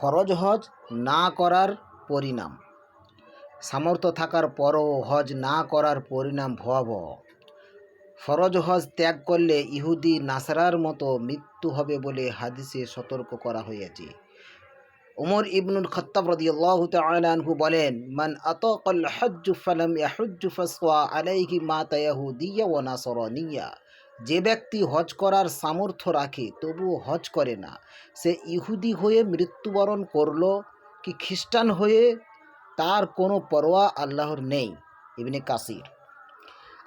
ফরজ হজ না করার পরিণাম। সামর্থ্য থাকার পরও হজ না করার পরিণাম ভয়াবহ। ফরজ হজ ত্যাগ করলে ইহুদি, নাসারার মতো মৃত্যু হবে বলে হাদিসে সতর্ক করা হয়েছে। উমর ইবনুল খত্তাব রাদিয়াল্লাহু তাআলা আনহু বলেন, মান আতাকাল হজ্জ ফালাম ইয়াহুজ্জ ফাসওয়া আলাইহি মা তায়াহুদিয়া ওয়া নাসরানিয়া। যে ব্যক্তি হজ করার সামর্থ্য রাখে, তবুও হজ করে না। সে ইহুদি হয়ে মৃত্যুবরণ করল কি খ্রিস্টান হয়ে তার কোনো পরোয়া আল্লাহর নেই? ইবনে কাসির।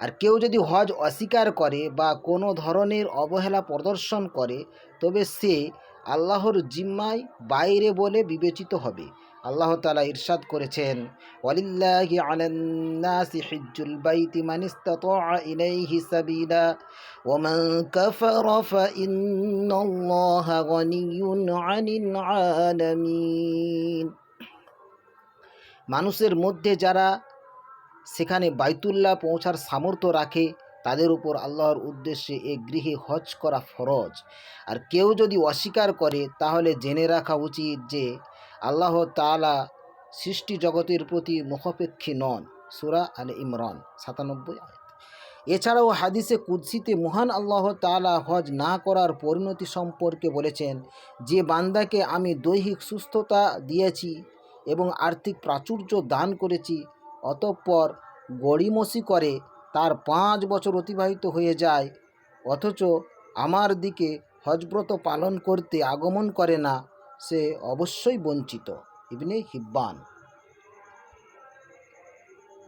আর কেউ যদি হজ অস্বীকার করে বা কোনো ধরনের অবহেলা প্রদর্শন করে, তবে সে আল্লাহর জিম্মায় বাইরে বলে বিবেচিত হবে। আল্লাহ তালা ইরশাদ করেছেন, ওয়ালিল্লাহি আলান্নাসি হিজ্জুল বাইতি মান ইসতাতাআ ইলাইহি সাবিলা, ওয়া মান কাফারা ফাইন্নাল্লাহা গনিয়্যুন আনিল আলামিন। মানুষের মধ্যে যারা সেখানে বাইতুল্লাহ পৌঁছার সামর্থ্য রাখে, তাদের উপর আল্লাহর উদ্দেশ্যে এ গৃহে হজ করা ফরজ। আর কেউ যদি অস্বীকার করে, তাহলে জেনে রাখা উচিত যে আল্লাহ তাআলা সৃষ্টি জগতের প্রতি মুখাপেক্ষী নন। সুরা আল ইমরান, সাতানব্বই এছাড়াও হাদিসে কুদ্সিতে মহান আল্লাহ তাআলা হজ না করার পরিণতি সম্পর্কে বলেছেন, যে বান্দাকে আমি দৈহিক সুস্থতা দিয়েছি এবং আর্থিক প্রাচুর্য দান করেছি, অতঃপর গড়িমসি করে তার পাঁচ বছর অতিবাহিত হয়ে যায়, অথচ আমার দিকে হজব্রত পালন করতে আগমন করে না। সে অবশ্যই বঞ্চিত। ইবনে হিব্বান